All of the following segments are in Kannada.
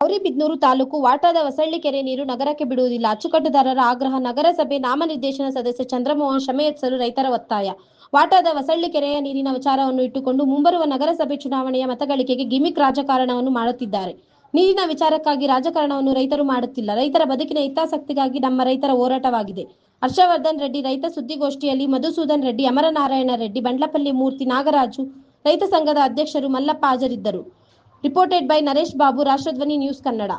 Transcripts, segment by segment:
ಗೌರಿಬಿದನೂರು ತಾಲೂಕು ವಾಟಾದ ಹೊಸಳ್ಳಿ ಕೆರೆ ನೀರು ನಗರಕ್ಕೆ ಬಿಡುವುದಿಲ್ಲ. ಅಚ್ಚುಕಟ್ಟುದಾರರ ಆಗ್ರಹ ನಗರಸಭೆ ನಾಮನಿರ್ದೇಶನ ಸದಸ್ಯ ಚಂದ್ರಮೋಹನ್ ಕ್ಷಮೆ ಎತ್ತಲು ರೈತರ ಒತ್ತಾಯ. ವಾಟಾದ ಹೊಸಳ್ಳಿ ಕೆರೆಯ ನೀರಿನ ವಿಚಾರವನ್ನು ಇಟ್ಟುಕೊಂಡು ಮುಂಬರುವ ನಗರಸಭೆ ಚುನಾವಣೆಯ ಮತಗಳಿಕೆಗೆ ಗಿಮಿಕ್ ರಾಜಕಾರಣವನ್ನು ಮಾಡುತ್ತಿದ್ದಾರೆ. ನೀರಿನ ವಿಚಾರಕ್ಕಾಗಿ ರಾಜಕಾರಣವನ್ನು ರೈತರು ಮಾಡುತ್ತಿಲ್ಲ. ರೈತರ ಬದುಕಿನ ಹಿತಾಸಕ್ತಿಗಾಗಿ ನಮ್ಮ ರೈತರ ಹೋರಾಟವಾಗಿದೆ. ಹರ್ಷವರ್ಧನ್ ರೆಡ್ಡಿ ರೈತ ಸುದ್ದಿಗೋಷ್ಠಿಯಲ್ಲಿ ಮಧುಸೂದನ್ ರೆಡ್ಡಿ, ಅಮರನಾರಾಯಣ ರೆಡ್ಡಿ, ಬಂಡ್ಲಪಲ್ಲಿ ಮೂರ್ತಿ ನಾಗರಾಜು ರೈತ ಸಂಘದ ಅಧ್ಯಕ್ಷರು ಮಲ್ಲಪ್ಪ ಹಾಜರಿದ್ದರು. Reported by Naresh Babu Rashtradhvani news Kannada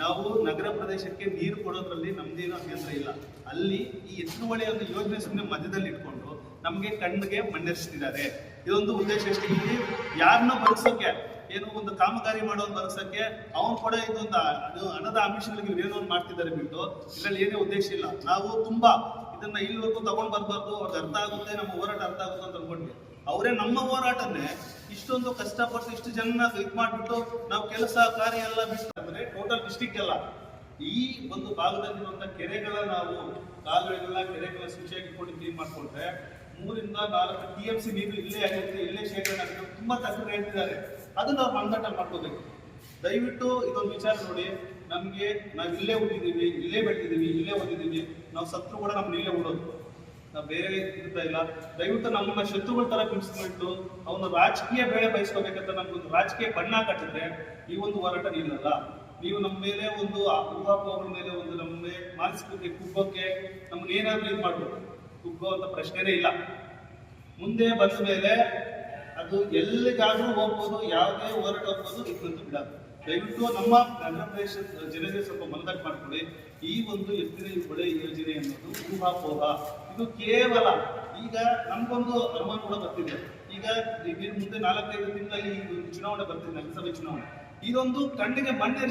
ನಾವು ನಗರ ಪ್ರದೇಶಕ್ಕೆ ನೀರು ಕೊಡೋದ್ರಲ್ಲಿ ನಮ್ದೇನು ಅಭ್ಯಂತರ ಇಲ್ಲ. ಅಲ್ಲಿ ಈ ಎತ್ತುವಳಿ ಒಂದು ಯೋಜನೆ ಸುಮ್ಮನೆ ಮಧ್ಯದಲ್ಲಿ ಇಟ್ಕೊಂಡು ನಮಗೆ ಕಣ್ಣಿಗೆ ಮಣ್ಣೆರಿಸ್ತಿದ್ದಾರೆ. ಇದೊಂದು ಉದ್ದೇಶ ಅಷ್ಟೇ. ಇಲ್ಲಿ ಯಾರನ್ನ ಬಳಸೋಕೆ ಏನೋ ಒಂದು ಕಾಮಗಾರಿ ಮಾಡೋದು ಬಳಸೋಕೆ ಅವ್ನು ಕೂಡ ಇದೊಂದು ಹಣದ ಆಮಿಷಗಳಿಗೆ ಏನೋ ಒಂದು ಮಾಡ್ತಿದ್ದಾರೆ ಬಿಟ್ಟು ಇದರಲ್ಲಿ ಏನೇ ಉದ್ದೇಶ ಇಲ್ಲ. ನಾವು ತುಂಬಾ ಇದನ್ನ ಇಲ್ಲಿವರೆಗೂ ತಗೊಂಡ್ ಬರ್ಬಾರ್ದು, ಅವ್ರಿಗೆ ಅರ್ಥ ಆಗುತ್ತೆ, ನಮ್ಮ ಹೋರಾಟ ಅರ್ಥ ಆಗುತ್ತೆ ಅಂತ ಅನ್ಕೊಂಡ್ವಿ. ಅವರೇ ನಮ್ಮ ಹೋರಾಟನೇ. ಇಷ್ಟೊಂದು ಕಷ್ಟಪಟ್ಟು ಇಷ್ಟು ಜನ ಇದು ಮಾಡ್ಬಿಟ್ಟು ನಾವು ಕೆಲಸ, ಕಾರ್ಯ ಎಲ್ಲ ಬಿಟ್ಟು ಅಂದ್ರೆ ಟೋಟಲ್ ಡಿಸ್ಟಿಕ್ ಎಲ್ಲ. ಈ ಒಂದು ಭಾಗದಲ್ಲಿರುವಂತ ಕೆರೆಗಳ ನಾವು ಕಾಲುವೆಗಳ ಕೆರೆಗಳ ಶುಚಿಯಾಗಿ ಕೊಟ್ಟು ಕ್ಲೀನ್ ಮಾಡ್ಕೊಂಡ್ರೆ ಮೂರಿಂದ ನಾಲ್ಕು ಟಿ ಎಂ ಸಿ ನೀರು ಇಲ್ಲೇ ಆಗುತ್ತೆ, ಇಲ್ಲೇ ಶೇಖರಣೆ ಆಗುತ್ತೆ ತುಂಬಾ ತಕ್ಕರು ಹೇಳ್ತಿದ್ದಾರೆ. ಅದನ್ನ ನಾವು ಮಂದಾಟ ಮಾಡ್ಕೋಬೇಕು. ದಯವಿಟ್ಟು ಇದೊಂದು ವಿಚಾರ ನೋಡಿ. ನಮಗೆ ನಾವು ಇಲ್ಲೇ ಹುಟ್ಟಿದೀವಿ ಇಲ್ಲೇ ಬೆಳೆದಿದ್ದೀವಿ, ಇಲ್ಲೇ ಓದಿದ್ದೀವಿ. ನಾವು ಸತ್ರು ಕೂಡ ನಮ್ಮನ್ನ ಇಲ್ಲೇ ಉಡೋದು ನಾವು ಬೇರೆ ಇರ್ತಾ ಇಲ್ಲ. ದಯವಿಟ್ಟು ನಮ್ಮ ಶತ್ರುಗಳ ತರ ಬಿಡಿಸ್ಕೊಂಡು ಅವನು ರಾಜಕೀಯ ಬೇಳೆ ಬಯಸ್ಕೋಬೇಕಂತ ನಮ್ಗೊಂದು ರಾಜಕೀಯ ಬಣ್ಣ ಕಟ್ಟಿದ್ರೆ ಈ ಒಂದು ಹೋರಾಟ ನಿಲ್ಲಲ್ಲ. ನೀವು ನಮ್ಮ ಮೇಲೆ ಒಂದು ಊಹಾಪೋಹಗಳ ಮೇಲೆ ಒಂದು ನಮ್ಮ ಮಾನಸಿಕತೆ ಕುಬ್ಬಕ್ಕೆ ನಮ್ಗೆ ಏನಾದ್ರೂ ಇದು ಮಾಡ್ಬೋದು. ಅಂತ ಪ್ರಶ್ನೆನೇ ಇಲ್ಲ. ಮುಂದೆ ಬಂದ ಮೇಲೆ ಅದು ಎಲ್ಲಿಗಾದ್ರೂ ಹೋಗ್ಬೋದು, ಯಾವುದೇ ಹೋರಾಟ ಹೋಗ್ಬೋದು ಇದನ್ನಂತೂ ಬಿಡಲ್ಲ. ದಯವಿಟ್ಟು ನಮ್ಮ ನಗರ ಪ್ರದೇಶ ಜನತೆ ಸ್ವಲ್ಪ ಮನದಟ್ಟು ಮಾಡ್ಕೊಳ್ಳಿ. ಈ ಒಂದು ಎತ್ತಿನ ಬೆಳೆ ಯೋಜನೆ ಅನ್ನೋದು ಊಹಾಪೋಹ. ಇದು ಕೇವಲ ಈಗ ನಮ್ಗೊಂದು ಅನುಮಾನ ಕೂಡ ಬರ್ತಿದೆ. ಈಗ ಮುಂದೆ ನಾಲ್ಕೈದು ತಿಂಗಳಲ್ಲಿ ಚುನಾವಣೆ ಬರ್ತಿದೆ, ಲೋಕಸಭೆ ಚುನಾವಣೆ. ಇದೊಂದು ಕಣ್ಣಿಗೆ ಮಣ್ಣೆ